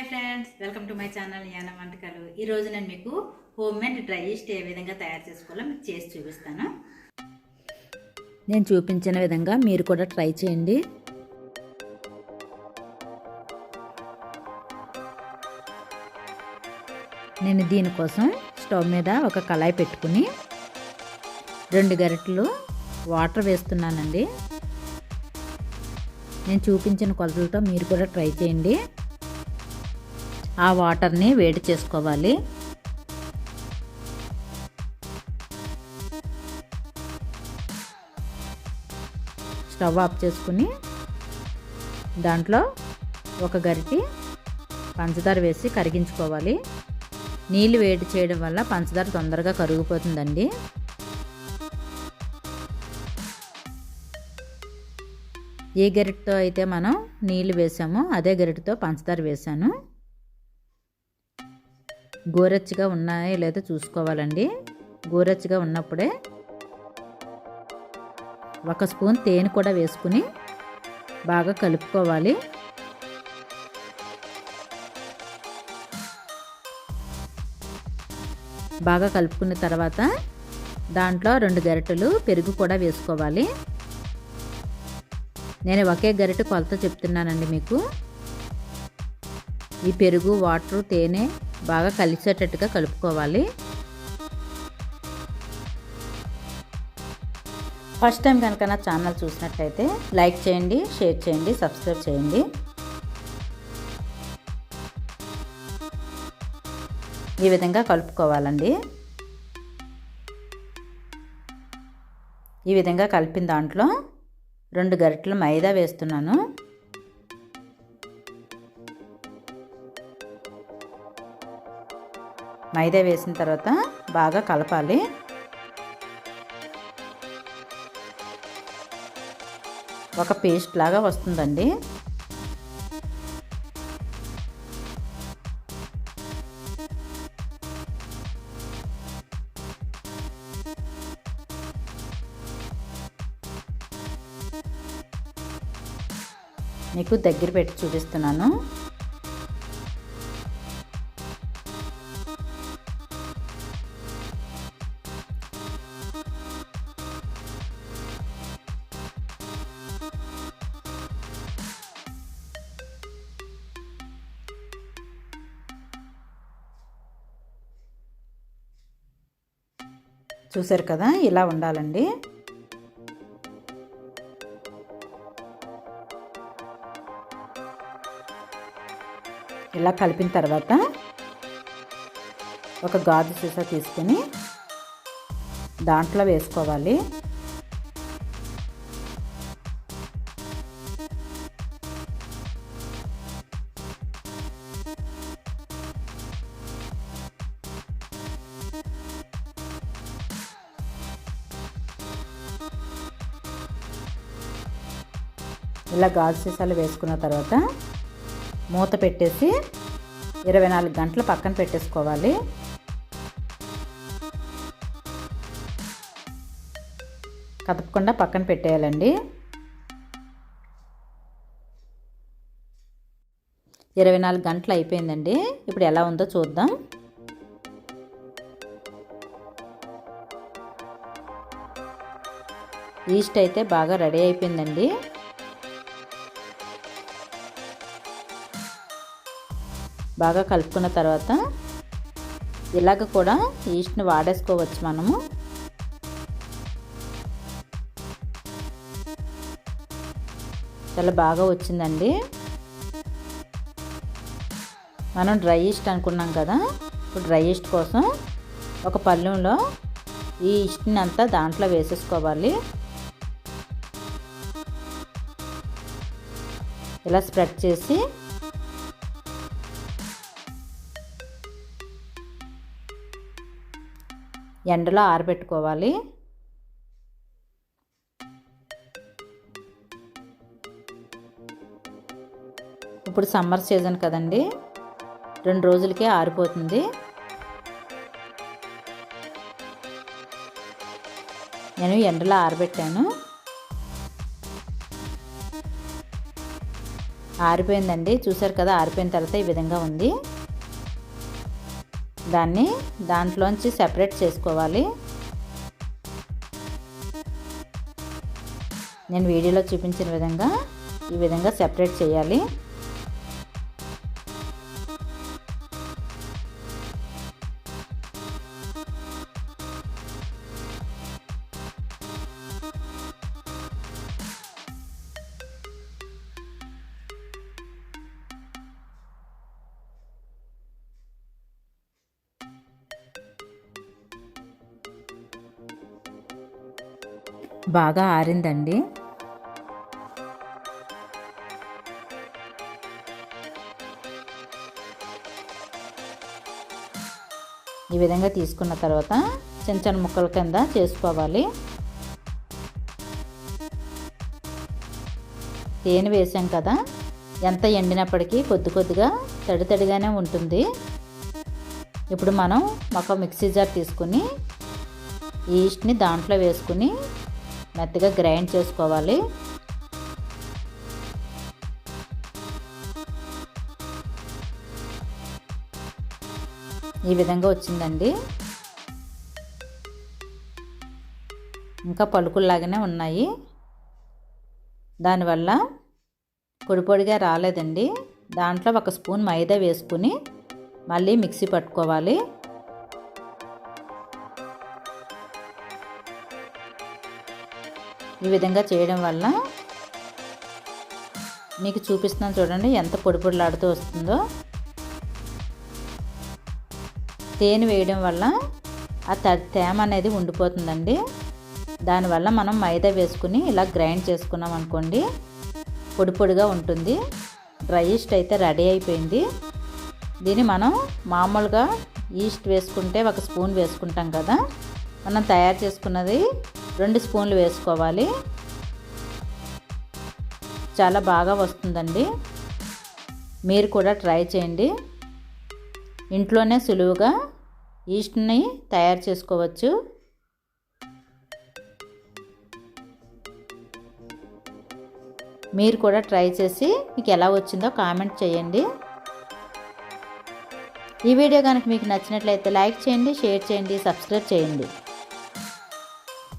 Hi friends welcome to my channel యాన వంటకాలు. ఈరోజు నేను మీకు హోమ్ మేడ్ డ్రై ఈస్ట్ ఏ విధంగా తయారు చేసుకోవాలో మీకు చేసి చూపిస్తాను. నేను చూపించిన విధంగా మీరు కూడా ట్రై చేయండి. నేను దీనికోసం స్టవ్ మీద ఒక కళాయి పెట్టుకుని రెండు గరిటెలు వాటర్ వేస్తున్నానండి. నేను చూపించిన కొలతలతో మీరు కూడా ట్రై చేయండి. ఆ వాటర్ని వేడి చేసుకోవాలి. స్టవ్ ఆఫ్ చేసుకుని దాంట్లో ఒక గరిటి పంచదార వేసి కరిగించుకోవాలి. నీళ్ళు వేడి చేయడం వల్ల పంచదార తొందరగా కరిగిపోతుందండి. ఏ గరిటతో అయితే మనం నీళ్ళు వేసామో అదే గరిటతో పంచదార వేసాను. గోరెచ్చగా ఉన్నాయో లేదో చూసుకోవాలండి. గోరెచ్చగా ఉన్నప్పుడే ఒక స్పూన్ తేనె కూడా వేసుకుని బాగా కలుపుకోవాలి. బాగా కలుపుకున్న తర్వాత దాంట్లో రెండు గరిటెలు పెరుగు కూడా వేసుకోవాలి. నేను ఒకే గరిటె కొలత చెప్తున్నానండి మీకు. ఈ పెరుగు వాటర్ తేనె బాగా కలిసేటట్టుగా కలుపుకోవాలి. ఫస్ట్ టైం కనుక నా ఛానల్ చూసినట్లయితే లైక్ చేయండి షేర్ చేయండి సబ్స్క్రైబ్ చేయండి. ఈ విధంగా కలుపుకోవాలండి. ఈ విధంగా కలిపిన దాంట్లో రెండు గరిటెలు మైదా వేస్తున్నాను. మైదా వేసిన తర్వాత బాగా కలపాలి. ఒక పేస్ట్ లాగా వస్తుందండి. మీకు దగ్గర పెట్టి చూపిస్తున్నాను. చూసారు కదా ఇలా ఉండాలండి. ఇలా కలిపిన తర్వాత ఒక గాజు సీసా తీసుకొని దాంట్లో వేసుకోవాలి. ఇలా గాజు సీసాలు వేసుకున్న తర్వాత మూత పెట్టేసి ఇరవై నాలుగు గంటలు పక్కన పెట్టేసుకోవాలి. కదపకుండా పక్కన పెట్టేయాలండి. ఇరవై నాలుగు గంటలు అయిపోయిందండి. ఇప్పుడు ఎలా ఉందో చూద్దాం. ఈస్ట్ అయితే బాగా రెడీ అయిపోయిందండి. బాగా కలుపుకున్న తర్వాత ఇలాగ కూడా ఈస్ట్ని వాడేసుకోవచ్చు మనము. చాలా బాగా వచ్చిందండి. మనం డ్రై ఈస్ట్ అనుకున్నాం కదా ఇప్పుడు డ్రై ఈస్ట్ కోసం ఒక పళ్ళెంలో ఈ ఈస్ట్ని అంతా దాంట్లో వేసేసుకోవాలి. ఇలా స్ప్రెడ్ చేసి ఎండలో ఆరబెట్టుకోవాలి. ఇప్పుడు సమ్మర్ సీజన్ కదండి. రెండు రోజులకే ఆరిపోతుంది. నేను ఎండలో ఆరబెట్టాను. ఆరిపోయిందండి. చూసారు కదా ఆరిపోయిన తర్వాత ఈ విధంగా ఉంది. దాన్ని దాంట్లోంచి సెపరేట్ చేసుకోవాలి. నేను వీడియోలో చూపించిన విధంగా ఈ విధంగా సెపరేట్ చేయాలి. బాగా ఆరిందండి. ఈ విధంగా తీసుకున్న తర్వాత చిన్న చిన్న ముక్కల కింద చేసుకోవాలి. తేనె వేసాం కదా ఎంత ఎండినప్పటికీ కొద్ది కొద్దిగా తడి తడిగానే ఉంటుంది. ఇప్పుడు మనం ఒక మిక్సీ జార్ తీసుకుని ఈస్ట్ని దాంట్లో వేసుకుని మెత్తగా గ్రైండ్ చేసుకోవాలి. ఈ విధంగా వచ్చిందండి. ఇంకా పలుకుల్లాగానే ఉన్నాయి. దానివల్ల పొడి పొడిగా రాలేదండి. దాంట్లో ఒక స్పూన్ మైదా వేసుకుని మళ్ళీ మిక్సీ పట్టుకోవాలి. ఈ విధంగా చేయడం వల్ల మీకు చూపిస్తున్నాను చూడండి ఎంత పొడి పొడిలాడుతూ వస్తుందో. తేనె వేయడం వల్ల ఆ తేమ అనేది ఉండిపోతుందండి. దానివల్ల మనం మైదా వేసుకుని ఇలా గ్రైండ్ చేసుకున్నాం అనుకోండి పొడి పొడిగా ఉంటుంది. డ్రై ఈస్ట్ అయితే రెడీ అయిపోయింది. దీన్ని మనం మామూలుగా ఈస్ట్ వేసుకుంటే ఒక స్పూన్ వేసుకుంటాం కదా. మనం తయారు చేసుకున్నది రెండు స్పూన్లు వేసుకోవాలి. చాలా బాగా వస్తుందండి. మీరు కూడా ట్రై చేయండి. ఇంట్లోనే సులువుగా ఈస్ట్ని తయారు చేసుకోవచ్చు. మీరు కూడా ట్రై చేసి మీకు ఎలా వచ్చిందో కామెంట్ చేయండి. ఈ వీడియో కనుక మీకు నచ్చినట్లయితే లైక్ చేయండి షేర్ చేయండి సబ్స్క్రైబ్ చేయండి.